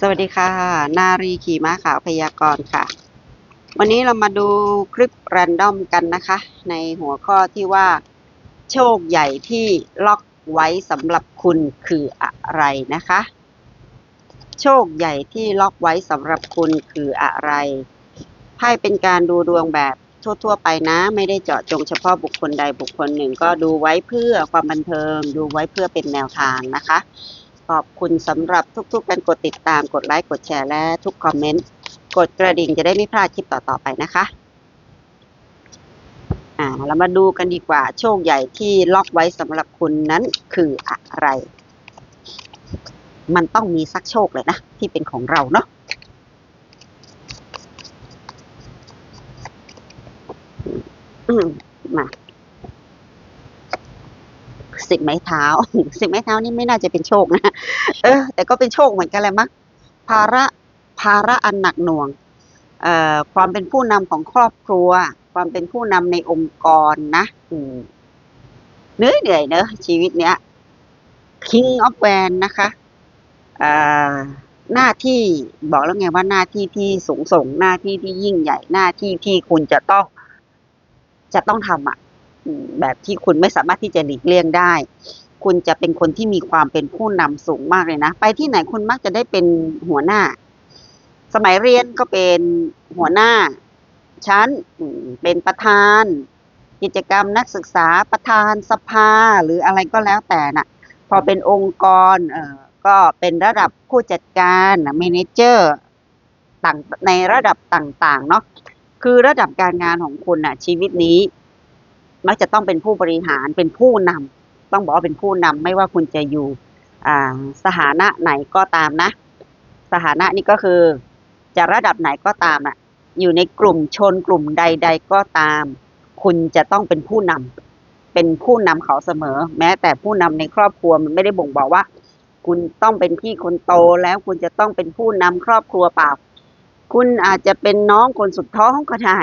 สวัสดีค่ะ นารีขี่ม้าขาวพยากรณ์ค่ะ วันนี้เรามาดูคลิปแรนดอมกันนะคะ ในหัวข้อที่ว่า โชคใหญ่ที่ล็อกไว้สำหรับคุณคืออะไรนะคะ โชคใหญ่ที่ล็อกไว้สำหรับคุณคืออะไรไพ่เป็นการดูดวงแบบ ทั่ว ๆ ไปนะ ไม่ได้เจาะจงเฉพาะบุคคลใดบุคคลหนึ่ง ก็ดูไว้เพื่อความบันเทิง ดูไว้เพื่อเป็นแนวทางนะคะ ขอบคุณสำหรับทุกๆการกดติดตามกดไลค์กดแชร์และทุกคอมเมนต์กดกระดิ่งจะได้ไม่พลาดคลิปต่อๆไปนะคะอ่าเรามาดูกันดีกว่าโชคใหญ่ที่ล็อกไว้สำหรับคุณนั้นคืออะไร มันต้องมีสักโชคเลยนะ ที่เป็นของเราเนาะ มาสิบไม้เท้าสิบไม้เท้านี่ไม่น่าจะเป็นโชคนะ เออ แต่ก็เป็นโชคเหมือนกันแหละมั้งภาระภาระอันหนักหน่วงเอ่อความเป็นผู้นำของครอบครัว ความเป็นผู้นำในองค์กรนะอืมเหนื่อยเหนื่อยเนอะชีวิตเนี้ย King of w a n นะคะเอ่อหน้าที่บอกแล้วไงว่าหน้าที่ที่สูงส่งหน้าที่ที่ยิ่งใหญ่หน้าที่ที่คุณจะต้อง จะต้องทำอะแบบที่คุณไม่สามารถที่จะหลีกเลี่ยงได้ คุณจะเป็นคนที่มีความเป็นผู้นำสูงมากเลยนะ ไปที่ไหนคุณมักจะได้เป็นหัวหน้า สมัยเรียนก็เป็นหัวหน้าชั้นเป็นประธาน กิจกรรมนักศึกษาประธานสภาหรืออะไรก็แล้วแต่น่ะ พอเป็นองค์กรเออก็เป็นระดับผู้จัดการเมเนเจอร์ต่างในระดับต่างๆเนาะ คือระดับการงานของคุณน่ะ ชีวิตนี้ มักจะต้องเป็นผู้บริหารเป็นผู้นำต้องบอกว่าเป็นผู้นำไม่ว่าคุณจะอยู่อ่าสถานะไหนก็ตามนะ สถานะนี่ก็คือ จะระดับไหนก็ตามน่ะ อยู่ในกลุ่มชนกลุ่มใด ๆ ก็ตาม คุณจะต้องเป็นผู้นำเป็นผู้นำเขาเสมอ แม้แต่ผู้นำในครอบครัวมันไม่ได้บ่งบอกว่า คุณต้องเป็นพี่คนโตแล้วคุณจะต้องเป็นผู้นำครอบครัวเปล่า คุณอาจจะเป็นน้องคนสุดท้องก็ได้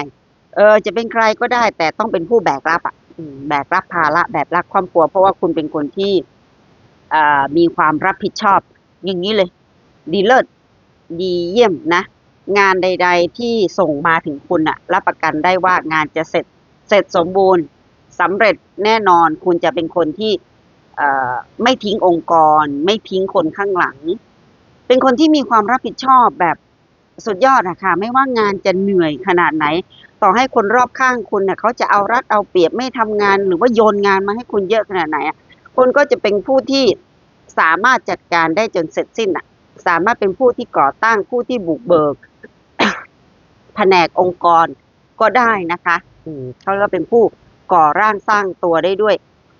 เออ จะเป็นใครก็ได้ แต่ต้องเป็นผู้แบกรับอะแบกรับภาระแบกรับครอบครัว เพราะว่าคุณเป็นคนที่อ่ามีความรับผิดชอบ อย่างนี้เลย ดีเลิศดีเยี่ยมนะ งานใด ๆ ที่ส่งมาถึงคุณอะรับประกันได้ว่างานจะเสร็จเสร็จสมบูรณ์สำเร็จแน่นอนคุณจะเป็นคนที่อ่อไม่ทิ้งองค์กร ไม่ทิ้งคนข้างหลัง เป็นคนที่มีความรับผิดชอบแบบ สุดยอดอะค่ะไม่ว่างานจะเหนื่อยขนาดไหน ต่อให้คนรอบข้างคุณเนี่ยเขาจะเอารัดเอาเปรียบไม่ทำงาน หรือว่าโยนงานมาให้คุณเยอะขนาดไหนอะคุณก็จะเป็นผู้ที่สามารถจัดการได้จนเสร็จสิ้นอะสามารถเป็นผู้ที่ก่อตั้งผู้ที่บุกเบิกแผนกองค์กรก็ได้นะคะ อืมเขาก็เป็นผู้ก่อร่างสร้างตัวได้ด้วย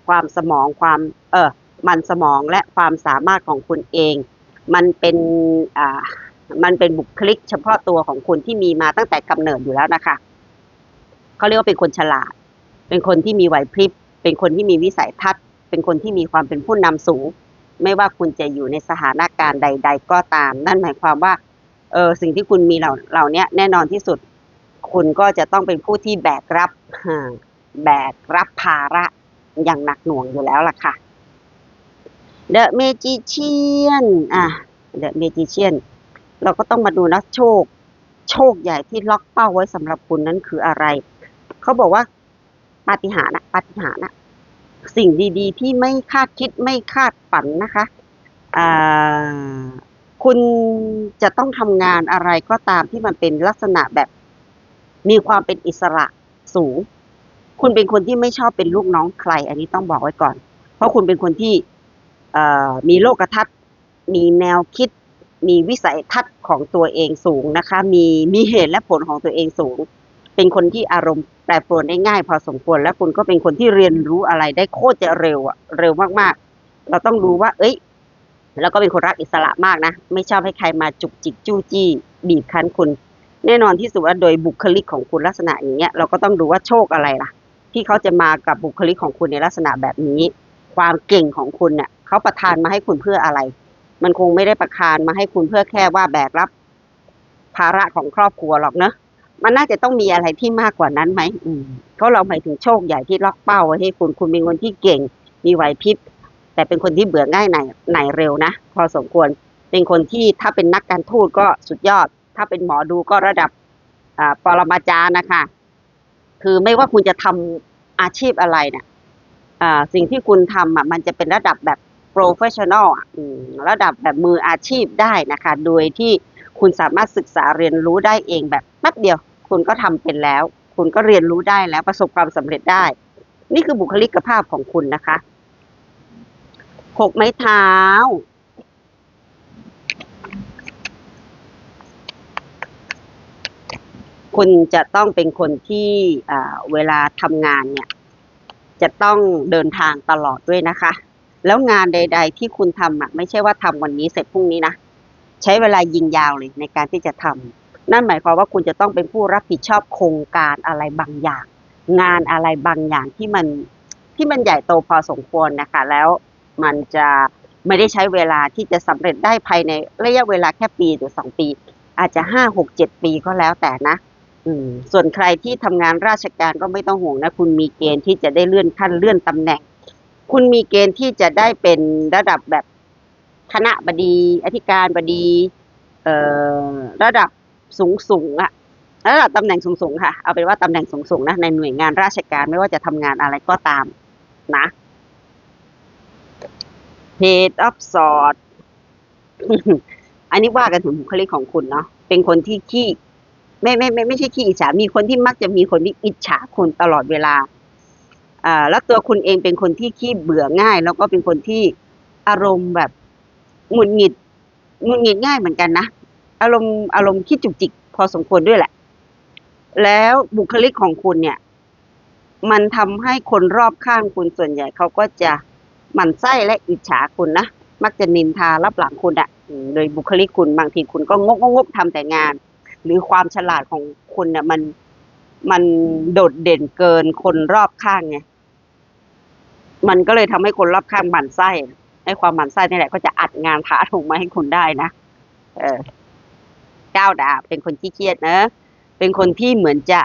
ความสมองความ เออมันสมองและความสามารถของคุณเอง มันเป็นอ่า มันเป็นบุคลิกเฉพาะตัวของคุณที่มีมาตั้งแต่กำเนิดอยู่แล้วนะคะเขาเรียกว่าเป็นคนฉลาด เป็นคนที่มีไหวพริบ เป็นคนที่มีวิสัยทัศน์ เป็นคนที่มีความเป็นผู้นำสูง ไม่ว่าคุณจะอยู่ในสถานการณ์ใด ๆ ก็ตาม นั่นหมายความว่าเออสิ่งที่คุณมีเหล่าเหล่านี้แน่นอนที่สุด คุณก็จะต้องเป็นผู้ที่แบกรับแบกรับภาระอย่างหนักหน่วงอยู่แล้วล่ะค่ะ The Magician อะ The Magician เราก็ต้องมาดูนะโชค โชคใหญ่ที่ล็อกเป้าไว้สำหรับคุณนั้นคืออะไร เขาบอกว่าปาฏิหาริย์นะปาฏิหาริย์นะสิ่งดี ๆ ที่ไม่คาดคิดไม่คาดฝันนะคะคุณจะต้องทำงานอะไรก็ตามที่มันเป็นลักษณะแบบ มีความเป็นอิสระสูง คุณเป็นคนที่ไม่ชอบเป็นลูกน้องใคร อันนี้ต้องบอกไว้ก่อน เพราะคุณเป็นคนที่มีโลกทัศน์ มีแนวคิด มีวิสัยทัศน์ของตัวเองสูงนะคะ มีมีเหตุและผลของตัวเองสูง เป็นคนที่อารมณ์แปรปรวนได้ง่ายพอสมควร และคุณก็เป็นคนที่เรียนรู้อะไรได้โคตรจะเร็วอะเร็วมากๆ เราต้องรู้ว่า เอ้ยแล้วก็เป็นคนรักอิสระมากนะ ไม่ชอบให้ใครมาจุกจิกจู้จี้ บีบคั้นคุณ แน่นอนที่สุดว่าโดยบุคลิกของคุณลักษณะอย่างเงี้ยเราก็ต้องดูว่าโชคอะไรล่ะ ที่เขาจะมากับบุคลิกของคุณในลักษณะแบบนี้ ความเก่งของคุณเนี่ยเขาประทานมาให้คุณเพื่ออะไร มันคงไม่ได้ประทานมาให้คุณเพื่อแค่ว่าแบกรับ ภาระของครอบครัวหรอกเนอะมันน่าจะต้องมีอะไรที่มากกว่านั้นไหมอืมเพราะเราหมายถึงโชคใหญ่ที่ล็อกเป้าไว้ให้คุณคุณเป็นคนที่เก่ง มีไหวพริบแต่เป็นคนที่เบื่อง่ายไหนไหนเร็วนะพอสมควรเป็นคนที่ถ้าเป็นนักการทูตก็สุดยอด ถ้าเป็นหมอดูก็ระดับปรมาจารย์นะคะ คือไม่ว่าคุณจะทำอาชีพอะไรเนี่ยสิ่งที่คุณทำอะมันจะเป็นระดับแบบ professional อะอืมระดับแบบมืออาชีพได้นะคะ โดยที่คุณสามารถศึกษาเรียนรู้ได้เองแบบแป๊บเดียว คุณก็ทำเป็นแล้ว คุณก็เรียนรู้ได้แล้วประสบความสำเร็จได้ นี่คือบุคลิกภาพของคุณนะคะหกไม้เท้าคุณจะต้องเป็นคนที่เวลาทำงานเนี่ย จะต้องเดินทางตลอดด้วยนะคะ แล้วงานใด ๆ ที่คุณทำอะ ไม่ใช่ว่าทำวันนี้เสร็จพรุ่งนี้นะ ใช้เวลายิงยาวเลยในการที่จะทำนั่นหมายความว่าคุณจะต้องเป็นผู้รับผิดชอบโครงการอะไรบางอย่าง งานอะไรบางอย่างที่มันที่มันใหญ่โตพอสมควรนะคะ แล้วมันจะไม่ได้ใช้เวลาที่จะสำเร็จได้ภายในระยะเวลาแค่ปีหรือสองปี อาจจะห้าหกเจ็ดปีก็แล้วแต่นะส่วนใครที่ทำงานราชการก็ไม่ต้องห่วงนะ คุณมีเกณฑ์ที่จะได้เลื่อนขั้นเลื่อนตำแหน่ง คุณมีเกณฑ์ที่จะได้เป็นระดับแบบคณะบดี อธิการบดี เอ่อ ระดับสูงสูงอะระดับตำแหน่งสูงสูงค่ะ เอาเป็นว่าตำแหน่งสูงสูงนะ ในหน่วยงานราชการไม่ว่าจะทำงานอะไรก็ตาม นะ Head of Sword อันนี้ว่ากันถึงบุคลิกของคุณเนาะ เป็นคนที่ขี้ ไม่ไม่ไม่ไม่ใช่ขี้อิจฉา มีคนที่มักจะมีคนที่อิจฉาคุณตลอดเวลา แล้วตัวคุณเองเป็นคนที่ขี้เบื่อง่าย แล้วก็เป็นคนที่อารมณ์แบบหงุดหงิดหงุดหงิดง่ายเหมือนกันนะอารมณ์อารมณ์ขี้จุกจิก พอสมควรด้วยแหละ แล้วบุคลิกของคุณเนี่ย มันทำให้คนรอบข้างคุณส่วนใหญ่เขาก็จะหมั่นไส้และอิจฉาคุณนะมักจะนินทารับหลังคุณอะโดยบุคลิกคุณบางทีคุณก็งกงกทำแต่งาน หรือความฉลาดของคุณเนี่ยมัน มันโดดเด่นเกินคนรอบข้างไงมันก็เลยทำให้คนรอบข้างหมั่นไส้ไอ้ความหมั่นไส้นี่แหละ ก็จะอัดงานท้าทงมาให้คุณได้นะเออก้าวดาบเป็นคนขี้เครียดนะเป็นคนที่เหมือนจะ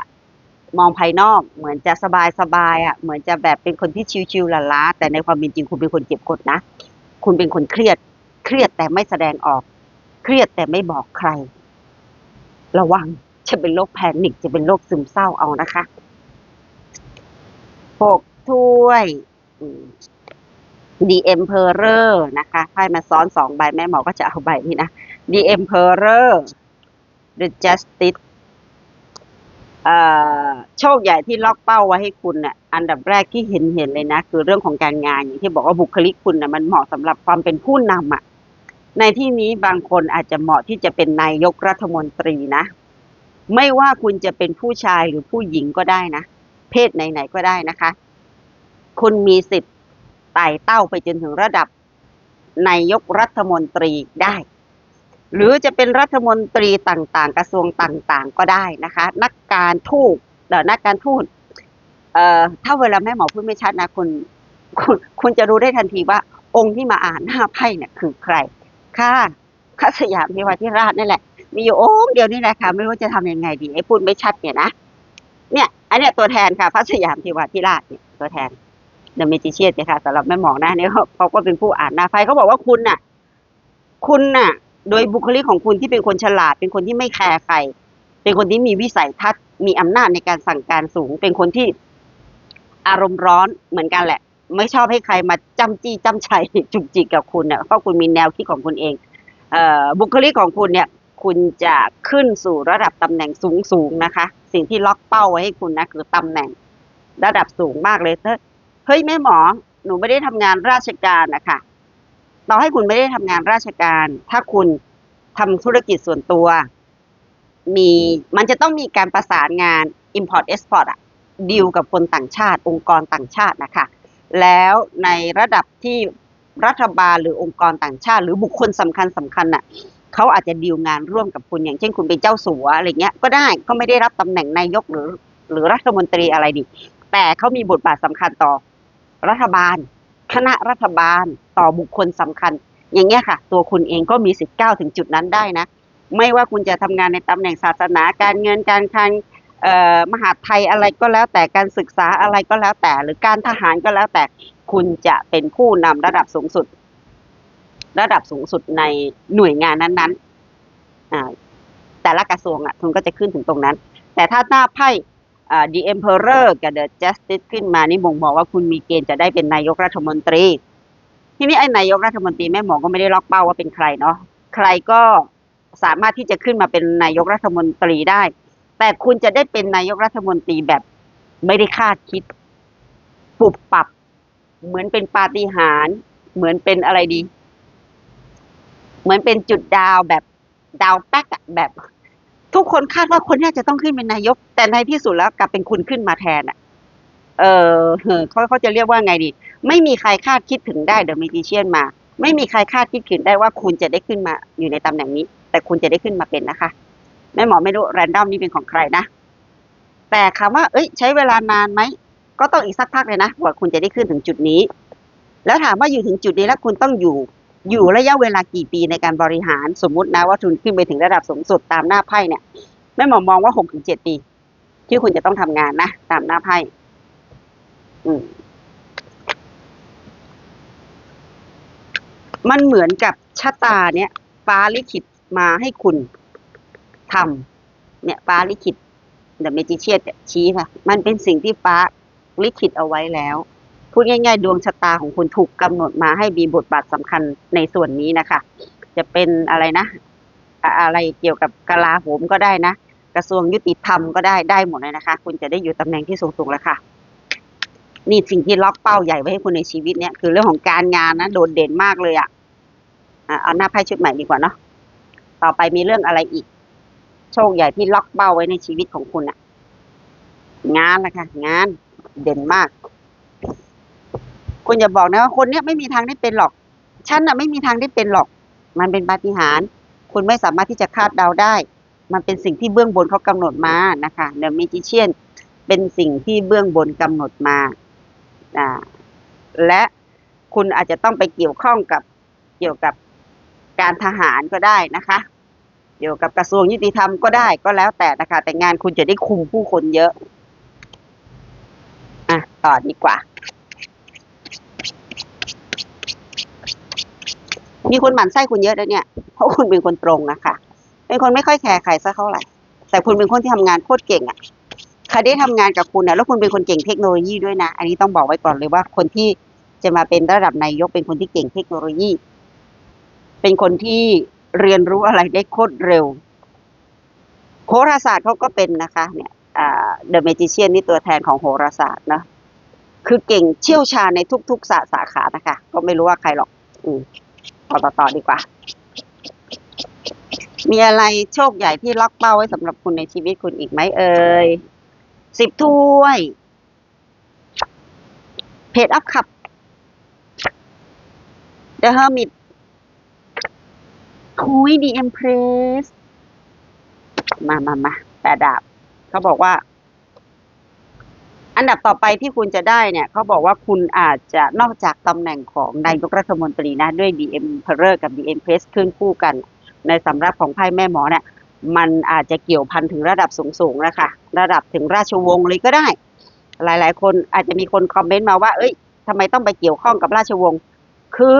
มองภายนอก เหมือนจะสบายสบายอะเหมือนจะแบบเป็นคนที่ชิวๆละล้าแต่ในความเป็นจริงคุณเป็นคนเก็บกดนะคุณเป็นคนเครียด เครียดแต่ไม่แสดงออก เครียดแต่ไม่บอกใคร ระวัง จะเป็นโรคแพนิคจะเป็นโรคซึมเศร้าเอานะคะหกถ้วยอืม The Emperor นะคะไพ่มาซ้อนสองใบแม่หมอก็จะเอาใบนี้นะ The Emperor The Justice โชคใหญ่ที่ล็อกเป้าไว้ให้คุณเนี่ยอันดับแรกที่เห็นเห็นเลยนะ คือเรื่องของการงานอย่างที่บอกว่าบุคลิกคุณน่ะมันเหมาะสำหรับความเป็นผู้นำอะ ในที่นี้บางคนอาจจะเหมาะที่จะเป็นนายกรัฐมนตรีนะ ไม่ว่าคุณจะเป็นผู้ชายหรือผู้หญิงก็ได้นะ เพศไหนๆก็ได้นะคะ คุณมีสิทธิ์ไต่เต้าไปจนถึงระดับนายกรัฐมนตรีได้ หรือจะเป็นรัฐมนตรีต่างๆ กระทรวงต่างๆ ก็ได้นะคะ นักการทูตเดี๋ยวนักการทูตเอ่อถ้าเวลาแม่หมอพูดไม่ชัดนะคุณคุณคุณจะรู้ได้ทันทีว่าองค์ที่มาอ่านหน้าไพ่เนี่ยคือใคร ค่ะข้าสยามเทวาธิราชนั่นแหละ มีอยู่องค์เดียวนี่แหละค่ะ ไม่รู้จะทำยังไงดีไอ้พูดไม่ชัดเนี่ยนะเนี่ย อันเนี้ยตัวแทนค่ะพระสยามเทวาธิราชเนี่ยตัวแทนเดอะเมจิเชียนค่ะสำหรับแม่หมอนะเนี่ยเขาเขาก็เป็นผู้อ่านหน้าไพ่เขาบอกว่าคุณน่ะ คุณน่ะ โดยบุคลิกของคุณที่เป็นคนฉลาด เป็นคนที่ไม่แคร์ใคร เป็นคนที่มีวิสัยทัศน์ มีอำนาจในการสั่งการสูง เป็นคนที่อารมณ์ร้อนเหมือนกันแหละ ไม่ชอบให้ใครมาจ้ำจี้จ้ำชัยจุกจิกกับคุณเน่ะเพราะคุณมีแนวคิดของคุณเองเอ่อบุคลิกของคุณเนี่ย คุณจะขึ้นสู่ระดับตำแหน่งสูงสูงนะคะ สิ่งที่ล็อกเป้าไว้ให้คุณนะคือตำแหน่งระดับสูงมากเลยเธอเฮ้ยแม่หมอหนูไม่ได้ทำงานราชการนะคะต่อให้คุณไม่ได้ทำงานราชการ ถ้าคุณทำธุรกิจส่วนตัว มีมันจะต้องมีการประสานงาน import export อะดีลกับคนต่างชาติ องค์กรต่างชาตินะคะ แล้วในระดับที่รัฐบาลหรือองค์กรต่างชาติ หรือบุคคลสำคัญสำคัญน่ะ เขาอาจจะดีลงานร่วมกับคุณอย่างเช่นคุณเป็นเจ้าสัวอะไรเงี้ยก็ได้ก็ไม่ได้รับตำแหน่งนายกหรือ หรือรัฐมนตรีอะไรดิแต่เขามีบทบาทสำคัญต่อรัฐบาล คณะรัฐบาลต่อบุคคลสำคัญ อย่างเงี้ยค่ะ ตัวคุณเองก็มีสิทธิ์ก้าวถึงจุดนั้นได้นะ ไม่ว่าคุณจะทำงานในตำแหน่งศาสนาการเงินการคลังมหาไทยอะไรก็แล้วแต่การศึกษาอะไรก็แล้วแต่ หรือการทหารก็แล้วแต่คุณจะเป็นผู้นำระดับสูงสุด ระดับสูงสุดในหน่วยงานนั้นๆอ่าแต่ละกระทรวงอะคุณก็จะขึ้นถึงตรงนั้น แต่ถ้าหน้าไพ่ The Emperor กับ The Justice ขึ้นมานี่บ่งบอกว่าคุณมีเกณฑ์จะได้เป็นนายกรัฐมนตรี ทีนี้ไอ้นายกรัฐมนตรีแม่หมอก็ไม่ได้ล็อกเป้าว่าเป็นใครเนาะใครก็สามารถที่จะขึ้นมาเป็นนายกรัฐมนตรีได้ แต่คุณจะได้เป็นนายกรัฐมนตรีแบบไม่ได้คาดคิด ปุบปับ เหมือนเป็นปาฏิหาริย์เหมือนเป็นอะไรดี เหมือนเป็นจุดดาวแบบดาวแป๊กอะแบบ ทุกคนคาดว่าคนนี้จะต้องขึ้นเป็นนายก แต่ในที่สุดแล้วกลับเป็นคุณขึ้นมาแทนอะเออเขาเขาจะเรียกว่าไงดี ไม่มีใครคาดคิดถึงได้เดอะมิจิเชียนมา ไม่มีใครคาดคิดถึงได้ว่าคุณจะได้ขึ้นมาอยู่ในตำแหน่งนี้ แต่คุณจะได้ขึ้นมาเป็นนะคะแม่หมอไม่รู้แรนดอมนี่เป็นของใครนะแต่คำว่า เอ้ย ใช้เวลานานไหม ก็ต้องอีกสักพักเลยนะกว่าคุณจะได้ขึ้นถึงจุดนี้ แล้วถามว่าอยู่ถึงจุดนี้แล้วคุณต้องอยู่ อยู่ระยะเวลากี่ปีในการบริหารสมมุตินะว่าทุนขึ้นไปถึงระดับสูงสุดตามหน้าไพ่เนี่ยแม่หมอมองว่าหกถึงเจ็ดปี ที่คุณจะต้องทำงานนะตามหน้าไพ่อืมมันเหมือนกับชะตาเนี่ยฟ้าลิขิตมาให้คุณทำเนี่ยฟ้าลิขิตเดอะเมจิเชียชี้ค่ะ มันเป็นสิ่งที่ฟ้าลิขิตเอาไว้แล้ว พูดง่ายๆ ดวงชะตาของคุณถูกกำหนดมาให้มีบทบาทสำคัญในส่วนนี้นะคะ จะเป็นอะไรนะ อะไรเกี่ยวกับกลาโหมก็ได้นะ กระทรวงยุติธรรมก็ได้ได้หมดเลยนะคะ คุณจะได้อยู่ตำแหน่งที่สูงๆแล้วค่ะนี่สิ่งที่ล็อกเป้าใหญ่ไว้ให้คุณในชีวิตเนี่ยคือเรื่องของการงานนะโดดเด่นมากเลยอะ่ะเอาหน้าไพ่ชุดใหม่ดีกว่าเนาะต่อไปมีเรื่องอะไรอีก โชคใหญ่ที่ล็อกเป้าไว้ในชีวิตของคุณอะงานละค่ะงานเด่นมาก คุณอย่าบอกนะว่าคนเนี้ยไม่มีทางได้เป็นหรอก ฉันน่ะไม่มีทางได้เป็นหรอก มันเป็นปาฏิหาริย์คุณไม่สามารถที่จะคาดเดาได้ มันเป็นสิ่งที่เบื้องบนเขากำหนดมานะคะเดอะมิจิเชียนเป็นสิ่งที่เบื้องบนกำหนดมาอ่าและคุณอาจจะต้องไปเกี่ยวข้องกับเกี่ยวกับการทหารก็ได้นะคะ เกี่ยวกับกระทรวงยุติธรรมก็ได้ก็แล้วแต่นะคะ แต่งานคุณจะได้คุมผู้คนเยอะ อะต่อดีกว่า มีคนหมั่นไส้คุณเยอะแล้วเนี่ยเพราะคุณเป็นคนตรงนะคะเป็นคนไม่ค่อยแคร์ใครสักเท่าไหร่ แต่คุณเป็นคนที่ทำงานโคตรเก่งอะ่ะใครได้ทำงานกับคุณเนี่ยแล้วคุณเป็นคนเก่งเทคโนโลยีด้วยนะ อันนี้ต้องบอกไว้ก่อนเลยว่าคนที่จะมาเป็นระดับนายกเป็นคนที่เก่งเทคโนโลยี เป็นคนที่เรียนรู้อะไรได้โคตรเร็ว โหราศาสตร์เขาก็เป็นนะคะ เนี่ยเดอะเมจิเชียนนี่ตัวแทนของโหราศาสตร์นะคือเก่งเชี่ยวชาญในทุกๆสาสาขานะคะ ก็ไม่รู้ว่าใครหรอก อืม อต่อต่อดีกว่า มีอะไรโชคใหญ่ที่ล็อกเป้าไว้สำหรับคุณในชีวิตคุณอีกไหมเอ่ยสิบถ้วย เพจอัพขับ The Hermit คุย The Empress มามามาแปดดาบ เขาบอกว่า อันดับต่อไปที่คุณจะได้เนี่ยเขาบอกว่าคุณอาจจะนอกจากตำแหน่งของนายกรัฐมนตรีนะด้วย The Emperor กับ The Empress ขึ้นคู่กัน ในสำรับของไพ่แม่หมอเนี่ยมันอาจจะเกี่ยวพันถึงระดับสูงๆแล้วค่ะระดับถึงราชวงศ์เลยก็ได้ หลายๆ คนอาจจะมีคนคอมเมนต์มาว่า เอ้ยทำไมต้องไปเกี่ยวข้องกับราชวงศ์คือ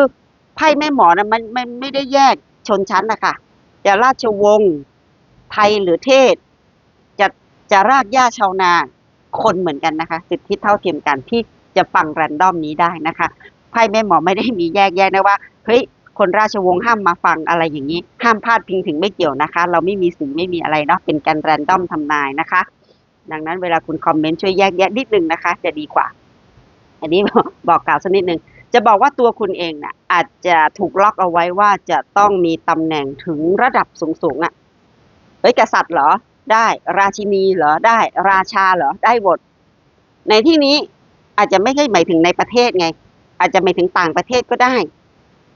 ไพ่แม่หมอนะมันมันไม่ได้แยกชนชั้นนะคะจะราชวงศ์ไทยหรือเทศ จะจะรากหญ้าชาวนา คนเหมือนกันนะคะ สิทธิเท่าเทียมกันที่จะฟังแรนดอมนี้ได้นะคะไพ่แม่หมอไม่ได้มีแยกแยะนะว่าเฮ้ยคนราชวงศ์ห้ามมาฟังอะไรอย่างนี้ ห้ามพลาดพิงถึงไม่เกี่ยวนะคะ เราไม่มีสีไม่มีอะไรเนาะเป็นการแรนดอมทำนายนะคะ ดังนั้นเวลาคุณคอมเมนต์ช่วยแยกแยะนิดนึงนะคะ จะดีกว่า อันนี้บอกกล่าวสักนิดนึงจะบอกว่าตัวคุณเองน่ะอาจจะถูกล็อกเอาไว้ว่าจะต้องมีตำแหน่งถึงระดับสูงๆอะเฮ้ยกษัตริย์เหรอ ได้ ราชินีเหรอได้ ราชาเหรอได้หมดในที่นี้อาจจะไม่ใช่หมายถึงในประเทศไง อาจจะหมายถึงต่างประเทศก็ได้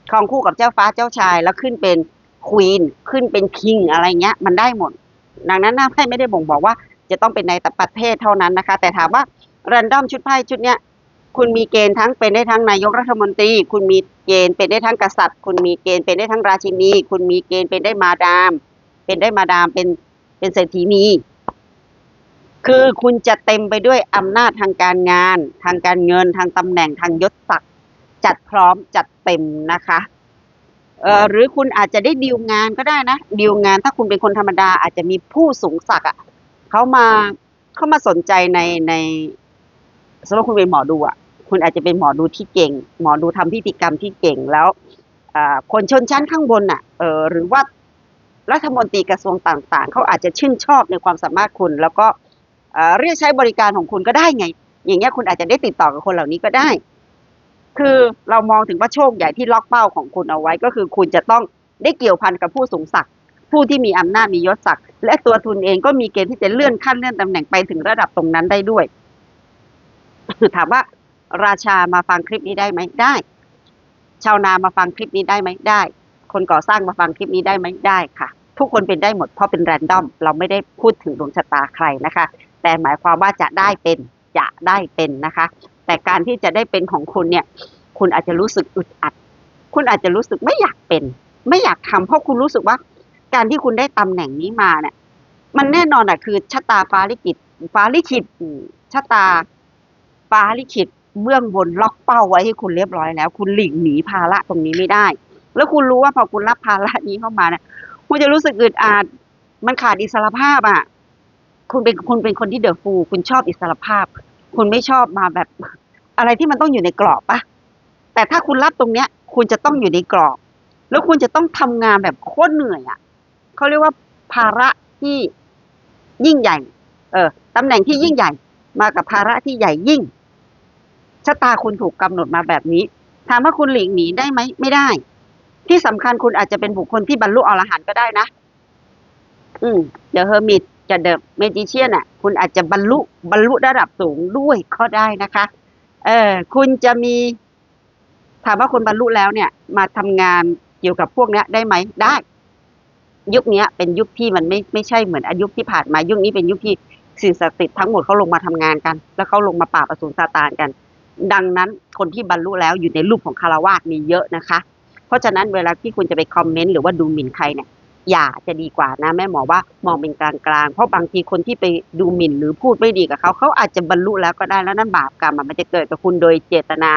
ครองคู่กับเจ้าฟ้าเจ้าชายแล้วขึ้นเป็นควีนขึ้นเป็นคิงอะไรเงี้ย มันได้หมด ดังนั้นหน้าไพ่ไม่ได้บ่งบอกว่า จะต้องเป็นในแต่ประเทศเท่านั้นนะคะ แต่ถามว่าแรนดอมชุดไพ่ชุดเนี้ยคุณมีเกณฑ์ทั้งเป็นได้ทั้งนายกรัฐมนตรี คุณมีเกณฑ์เป็นได้ทั้งกษัตริย์ คุณมีเกณฑ์เป็นได้ทั้งราชินี คุณมีเกณฑ์เป็นได้มาดาม เป็นได้มาดามเป็น เป็นเศรษฐีนีคือคุณจะเต็มไปด้วยอำนาจทางการงาน ทางการเงินทางตำแหน่งทางยศศักดิ์จัดพร้อมจัดเต็มนะคะเอ่อหรือคุณอาจจะได้ดีลงานก็ได้นะดีลงานถ้าคุณเป็นคนธรรมดา อาจจะมีผู้สูงศักดิ์อะเขามาเขามาสนใจในในสมมติคุณเป็นหมอดูอะ คุณอาจจะเป็นหมอดูที่เก่ง หมอดูทำพิธีกรรมที่เก่งแล้วอ่าคนชนชั้นข้างบนอะเออหรือว่า รัฐมนตรีกระทรวงต่างๆ เขาอาจจะชื่นชอบในความสามารถคุณ แล้วก็เรียกใช้บริการของคุณก็ได้ไง อย่างเงี้ยคุณอาจจะได้ติดต่อกับคนเหล่านี้ก็ได้ คือเรามองถึงว่าโชคใหญ่ที่ล็อกเป้าของคุณเอาไว้ก็คือคุณจะต้องได้เกี่ยวพันกับผู้สูงศักดิ์ผู้ที่มีอำนาจมียศศักดิ์และตัวทุนเองก็มีเกณฑ์ที่จะเลื่อนขั้นเลื่อนตำแหน่งไปถึงระดับตรงนั้นได้ด้วย ถามว่าราชามาฟังคลิปนี้ได้ไหมได้ ชาวนามาฟังคลิปนี้ได้ไหมได้ คนก่อสร้างมาฟังคลิปนี้ได้ไหมได้ค่ะ ทุกคนเป็นได้หมดเพราะเป็นแรนดอม เราไม่ได้พูดถึงดวงชะตาใครนะคะ แต่หมายความว่าจะได้เป็นจะได้เป็นนะคะ แต่การที่จะได้เป็นของคุณเนี่ย คุณอาจจะรู้สึกอึดอัด คุณอาจจะรู้สึกไม่อยากเป็น ไม่อยากทำเพราะคุณรู้สึกว่า การที่คุณได้ตำแหน่งนี้มาเนี่ย มันแน่นอนอะคือชะตาฟ้าลิขิตฟ้าลิขิตชะตาฟ้าลิขิตเบื้องบนล็อกเป้าไว้ให้คุณเรียบร้อยแล้ว คุณหลีกหนีภาระตรงนี้ไม่ได้ แล้วคุณรู้ว่าพอคุณรับภาระนี้เข้ามาเนี่ย คุณจะรู้สึกอึดอัดมันขาดอิสรภาพอะ คุณเป็นคุณเป็นคนที่เดอะฟูคุณชอบอิสรภาพ คุณไม่ชอบมาแบบ อะไรที่มันต้องอยู่ในกรอบปะแต่ถ้าคุณรับตรงเนี้ย คุณจะต้องอยู่ในกรอบ แล้วคุณจะต้องทำงานแบบโคตรเหนื่อยอะเขาเรียกว่าภาระที่ยิ่งใหญ่ เออตำแหน่งที่ยิ่งใหญ่ มากับภาระที่ใหญ่ยิ่งชะตาคุณถูกกำหนดมาแบบนี้ถามว่าคุณหลีกหนีได้ไหมไม่ได้ ที่สำคัญคุณอาจจะเป็นบุคคลที่บรรลุอรหันต์ก็ได้นะ อืมเดอะเฮอร์มิตจะเดอะเมจิเชียนอะ คุณอาจจะบรรลุบรรลุระดับสูงด้วยก็ได้นะคะ เออคุณจะมี ถามว่าคุณบรรลุแล้วเนี่ย มาทำงานเกี่ยวกับพวกเนี้ยได้ไหมได้ ยุคนี้เป็นยุคที่มันไม่ไม่ใช่เหมือนอายุที่ผ่านมายุคนี้เป็นยุคที่สิ่งศักดิ์สิทธิ์ทั้งหมดเขาลงมาทำงานกัน แล้วเขาลงมาปราบอสูรซาตานกัน ดังนั้นคนที่บรรลุแล้วอยู่ในรูปของคารวาสมีเยอะนะคะ เพราะฉะนั้นเวลาที่คุณจะไปคอมเมนต์หรือว่าดูหมิ่นใครเนี่ยอย่าจะดีกว่านะแม่หมอว่ามองเป็นกลางๆ เพราะบางทีคนที่ไปดูหมิ่นหรือพูดไม่ดีกับเขาเขาอาจจะบรรลุแล้วก็ได้แล้วนั่นบาปกรรมมันจะเกิดกับคุณโดยเจตนา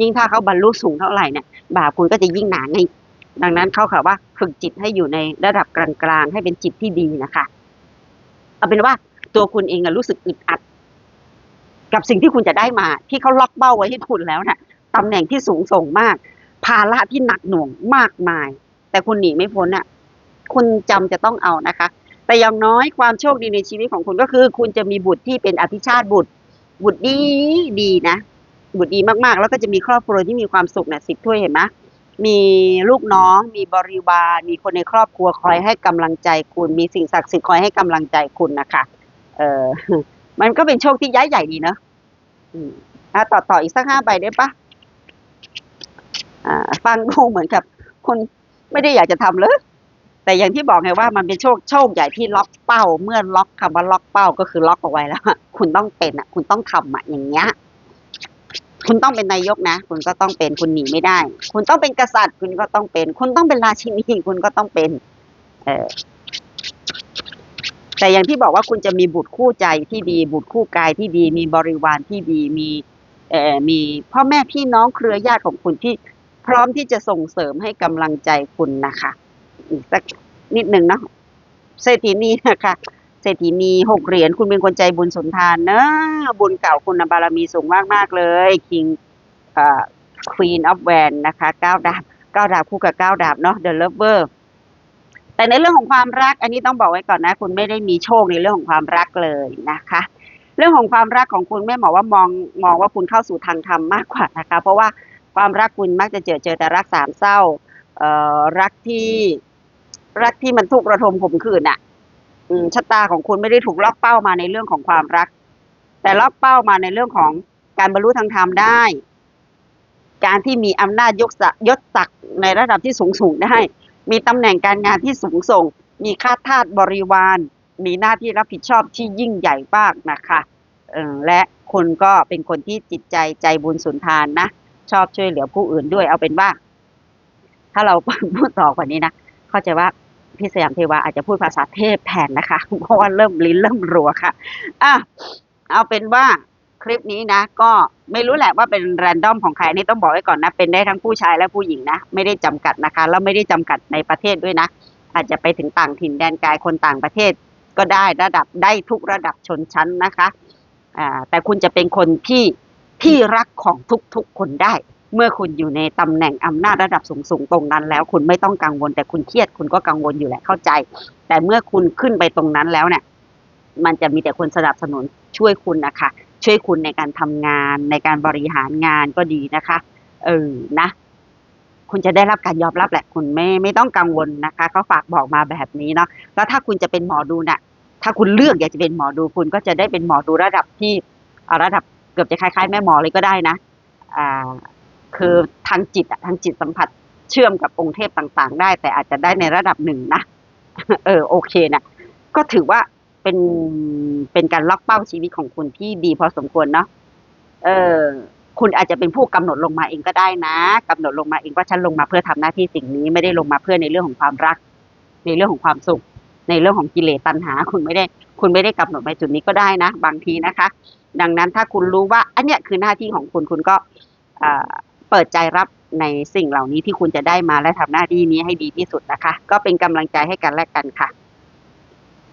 ยิ่งถ้าเขาบรรลุสูงเท่าไหร่เนี่ยบาปคุณก็จะยิ่งหนาไงดังนั้นเขาค่ะว่าฝึกจิตให้อยู่ในระดับกลางๆ ให้เป็นจิตที่ดีนะคะ เอาเป็นว่าตัวคุณเองอะรู้สึกอึดอัด กับสิ่งที่คุณจะได้มา ที่เขาล็อกเป้าไว้ให้คุณแล้วน่ะตำแหน่งที่สูงส่งมาก ภาระที่หนักหน่วงมากมาย แต่คุณหนีไม่พ้นอะคุณจำจะต้องเอานะคะ แต่อย่างน้อยความโชคดีในชีวิตของคุณก็คือ คุณจะมีบุตรที่เป็นอภิชาติบุตร บุตรดีดีนะ บุตรดีมากๆ แล้วก็จะมีครอบครัวที่มีความสุขเนี่ยสิบถ้วยเห็นไหมมีลูกน้อง มีบริวารมีคนในครอบครัวคอยให้กำลังใจคุณ มีสิ่งศักดิ์สิทธิ์คอยให้กำลังใจคุณนะคะเออมันก็เป็นโชคที่ย้ายใหญ่ดีเนอะอะต่อต่ออีกสักห้าใบได้ปะ ฟังดูเหมือนกับคนไม่ได้อยากจะทำเลยแต่อย่างที่บอกไงว่ามันเป็นโชคโชคใหญ่ที่ล็อกเป้า เมื่อล็อกคำว่าล็อกเป้าก็คือล็อกเอาไว้แล้วคุณต้องเป็นอะ คุณต้องทำอะอย่างเงี้ยคุณต้องเป็นนายกนะ คุณก็ต้องเป็นคุณหนีไม่ได้ คุณต้องเป็นกษัตริย์ คุณก็ต้องเป็น คุณต้องเป็นราชินีคุณก็ต้องเป็น เออแต่อย่างที่บอกว่าคุณจะมีบุตรคู่ใจที่ดี บุตรคู่กายที่ดี มีบริวารที่ดีมี เอ่อมีพ่อแม่พี่น้องเครือญาติของคุณที่ พร้อมที่จะส่งเสริมให้กำลังใจคุณนะคะ อีกสักนิดหนึ่งเนาะเศรษฐีนีนะคะเศรษฐีนีหกเหรียญคุณเป็นคนใจบุญสุนทานเนอะบุญเก่าคุณบารมีสูงมากมากเลย King เอ่อ Queen of w a n นะคะเก้าดาบเก้าดาบคู่กับเก้าดาบเนาะ The Lover แต่ในเรื่องของความรักอันนี้ต้องบอกไว้ก่อนนะ คุณไม่ได้มีโชคในเรื่องของความรักเลยนะคะ เรื่องของความรักของคุณแม่หมอว่ามองมองว่าคุณเข้าสู่ทางธรรมมากกว่านะคะ เพราะว่า ความรักคุณมักจะเจอเจอแต่รักสามเศร้า เอ่อรักที่รักที่มันทุกข์ระทมขมขื่นอะชะตาของคุณไม่ได้ถูกล็อกเป้ามาในเรื่องของความรัก แต่ล็อกเป้ามาในเรื่องของการบรรลุทางธรรมได้ การที่มีอำนาจยกศักดิ์ยศศักดิ์ในระดับที่สูงสูงได้ มีตำแหน่งการงานที่สูงส่ง มีค่าทาสบริวาร มีหน้าที่รับผิดชอบที่ยิ่งใหญ่มากนะคะและคุณก็เป็นคนที่จิตใจใจบุญสุนทานนะ ชอบช่วยเหลือผู้อื่นด้วย เอาเป็นว่า ถ้าเราพูดต่อกว่านี้นะเข้าใจว่าพี่สยามเทวาอาจจะพูดภาษาเทพแทนนะคะ เพราะว่าเริ่มลิ้นเริ่มรัวค่ะอะเอาเป็นว่าคลิปนี้นะ ก็ไม่รู้แหละว่าเป็นแรนดอมของใครนี่ต้องบอกไว้ก่อนนะ เป็นได้ทั้งผู้ชายและผู้หญิงนะ ไม่ได้จำกัดนะคะ แล้วไม่ได้จำกัดในประเทศด้วยนะ อาจจะไปถึงต่างถิ่นแดนไกลคนต่างประเทศ ก็ได้ระดับได้ทุกระดับชนชั้นนะคะอ่าแต่คุณจะเป็นคนที่ ที่รักของทุกๆ คนได้ เมื่อคุณอยู่ในตำแหน่งอำนาจระดับสูงๆตรงนั้น แล้วคุณไม่ต้องกังวลแต่คุณเครียดคุณก็กังวลอยู่แหละเข้าใจ แต่เมื่อคุณขึ้นไปตรงนั้นแล้วเนี่ยมันจะมีแต่คนสนับสนุนช่วยคุณนะคะ ช่วยคุณในการทำงานในการบริหารงานก็ดีนะคะเออนะคุณจะได้รับการยอมรับแหละ คุณไม่ไม่ต้องกังวลนะคะเขาฝากบอกมาแบบนี้เนาะแล้วถ้าคุณจะเป็นหมอดูน่ะ ถ้าคุณเลือกอยากจะเป็นหมอดูคุณก็จะได้เป็นหมอดูระดับที่ระดับ เกือบจะคล้ายๆ แม่หมอเลยก็ได้นะอ่าคือทางจิตอะทางจิตสัมผัสเชื่อมกับองค์เทพต่างๆ ได้ แต่อาจจะได้ในระดับหนึ่งนะเออโอเคนะก็ถือว่าเป็นเป็นการล็อกเป้าชีวิตของคุณที่ดีพอสมควรเนาะเออคุณอาจจะเป็นผู้กำหนดลงมาเองก็ได้นะกำหนดลงมาเองว่าฉันลงมาเพื่อทำหน้าที่สิ่งนี้ไม่ได้ลงมาเพื่อในเรื่องของความรัก ในเรื่องของความสุข ในเรื่องของกิเลสตัณหา คุณไม่ได้คุณไม่ได้กำหนดไปจุดนี้ก็ได้นะ บางทีนะคะ ดังนั้นถ้าคุณรู้ว่าอันเนี้ยคือหน้าที่ของคุณคุณก็เปิดใจรับในสิ่งเหล่านี้ที่คุณจะได้มาและทำหน้าที่นี้ให้ดีที่สุดนะคะ ก็เป็นกำลังใจให้กันและกันค่ะ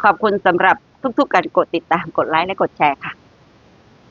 ขอบคุณสำหรับทุกๆการกดติดตามกดไลค์และกดแชร์ค่ะ